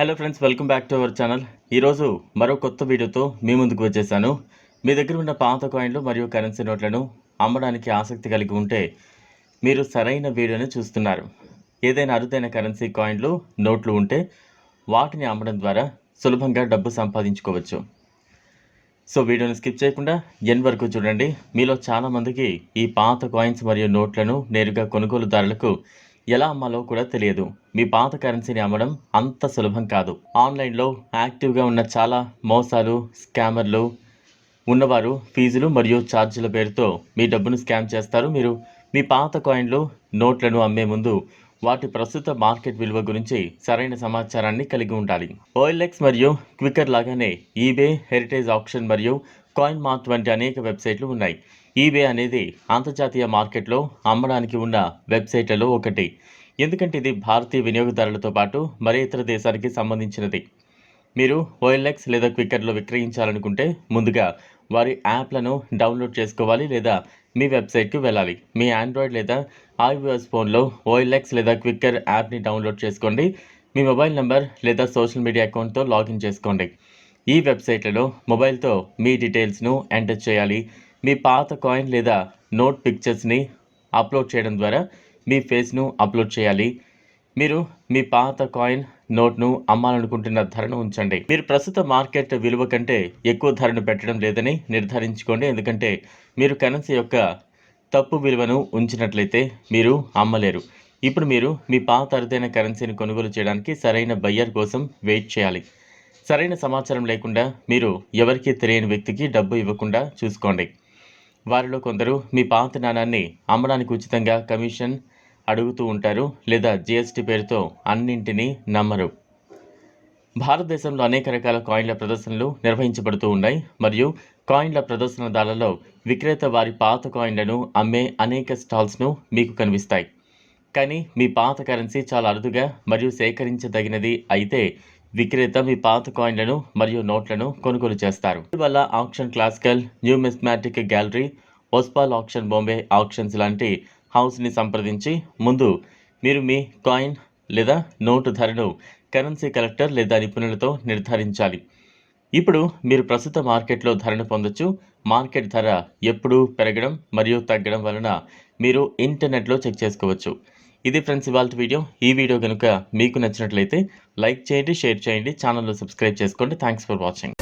Hello friends welcome back to our channel. ఈరోజు మరో కొత్త వీడియోతో మీ ముందుకు వచ్చేసాను. మీ దగ్గర ఉన్న పాత కాయిన్లు మరియు కరెన్సీ నోట్లను అమ్మడానికి ఆసక్తి కలిగి ఉంటే మీరు సరైన వీడియోని చూస్తున్నారు. ఏదైనా అరుదైన కరెన్సీ కాయిన్లు నోట్లు ఉంటే వాటిని అమ్మడం ద్వారా సులభంగా డబ్బు సంపాదించుకోవచ్చు. సో వీడియోని స్కిప్ చేయకుండా ఎన్ వరకు చూడండి. మీలో చాలామందికి ఈ పాత కాయిన్స్ మరియు నోట్లను నేరుగా కొనుగోలుదారులకు ఎలా అమ్మాలో కూడా తెలియదు. మీ పాత కరెన్సీని అమ్మడం అంత సులభం కాదు. ఆన్లైన్లో యాక్టివ్గా ఉన్న చాలా మోసాలు స్కామర్లు ఉన్నవారు ఫీజులు మరియు ఛార్జీల పేరుతో మీ డబ్బును స్కామ్ చేస్తారు. మీరు మీ పాత కాయిన్లు నోట్లను అమ్మే ముందు వాటి ప్రస్తుత మార్కెట్ విలువ గురించి సరైన సమాచారాన్ని కలిగి ఉండాలి. ఓఎల్ఎక్స్ మరియు క్వికర్ లాగానే ఈబే హెరిటేజ్ ఆప్షన్ మరియు కాయిన్ మార్ట్ వంటి అనేక వెబ్సైట్లు ఉన్నాయి. ఈబే అనేది అంతర్జాతీయ మార్కెట్లో అమ్మడానికి ఉన్న వెబ్సైట్లలో ఒకటి. ఎందుకంటే ఇది భారతీయ వినియోగదారులతో పాటు మరే ఇతర దేశానికి సంబంధించినది. మీరు ఓఎల్ఎక్స్ లేదా క్విక్కర్లో విక్రయించాలనుకుంటే ముందుగా వారి యాప్లను డౌన్లోడ్ చేసుకోవాలి లేదా మీ వెబ్సైట్కి వెళ్ళాలి. మీ ఆండ్రాయిడ్ లేదా ఐఓఎస్ ఫోన్లో ఓఎల్ఎక్స్ లేదా క్విక్కర్ యాప్ని డౌన్లోడ్ చేసుకోండి. మీ మొబైల్ నెంబర్ లేదా సోషల్ మీడియా అకౌంట్తో లాగిన్ చేసుకోండి. ఈ వెబ్సైట్లలో మొబైల్తో మీ డీటెయిల్స్ను ఎంటర్ చేయాలి. మీ పాత కాయిన్ లేదా నోట్ పిక్చర్స్ని అప్లోడ్ చేయడం ద్వారా మీ ఫేస్ను అప్లోడ్ చేయాలి. మీరు మీ పాత కాయిన్ నోట్ను అమ్మాలనుకుంటున్న ధరను ఉంచండి. మీరు ప్రస్తుత మార్కెట్ విలువ కంటే ఎక్కువ ధరను పెట్టడం లేదని నిర్ధారించుకోండి. ఎందుకంటే మీరు కరెన్సీ యొక్క తప్పు విలువను ఉంచినట్లయితే మీరు అమ్మలేరు. ఇప్పుడు మీరు మీ పాత అరుదైన కరెన్సీని కొనుగోలు చేయడానికి సరైన బయ్యర్ కోసం వెయిట్ చేయాలి. సరైన సమాచారం లేకుండా మీరు ఎవరికీ తెలియని వ్యక్తికి డబ్బు ఇవ్వకుండా చూసుకోండి. వారిలో కొందరు మీ పాత నాణాన్ని అమ్మడానికి ఉచితంగా కమిషన్ అడుగుతూ ఉంటారు లేదా జిఎస్టీ పేరుతో అన్నింటినీ నమ్మరు. భారతదేశంలో అనేక రకాల కాయిన్ల ప్రదర్శనలు నిర్వహించబడుతూ ఉన్నాయి. మరియు కాయిన్ల ప్రదర్శనదారులలో విక్రేత వారి పాత కాయిన్లను అమ్మే అనేక స్టాల్స్ను మీకు కనిపిస్తాయి. కానీ మీ పాత కరెన్సీ చాలా అరుదుగా మరియు సేకరించదగినది అయితే విక్రేత మీ పాత కాయిన్లను మరియు నోట్లను కొనుగోలు చేస్తారు. వల్ల auction classical numismatic gallery Oswal auction Bombay auctions లాంటి హౌస్ని సంప్రదించి ముందు మీరు మీ కాయిన్ లేదా నోటు ధరను కరెన్సీ కలెక్టర్ లేదా నిపుణులతో నిర్ధారించాలి. ఇప్పుడు మీరు ప్రస్తుత మార్కెట్లో ధరను పొందొచ్చు. మార్కెట్ ధర ఎప్పుడూ పెరగడం మరియు తగ్గడం వలన మీరు ఇంటర్నెట్లో చెక్ చేసుకోవచ్చు. ఇది ఫ్రెండ్స్ ఇవాళ వీడియో. ఈ వీడియో కనుక మీకు నచ్చినట్లయితే లైక్ చేయండి షేర్ చేయండి ఛానల్లో సబ్స్క్రైబ్ చేసుకోండి. Thanks for watching.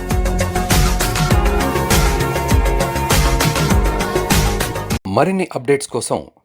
మరిన్ని అప్డేట్స్ కోసం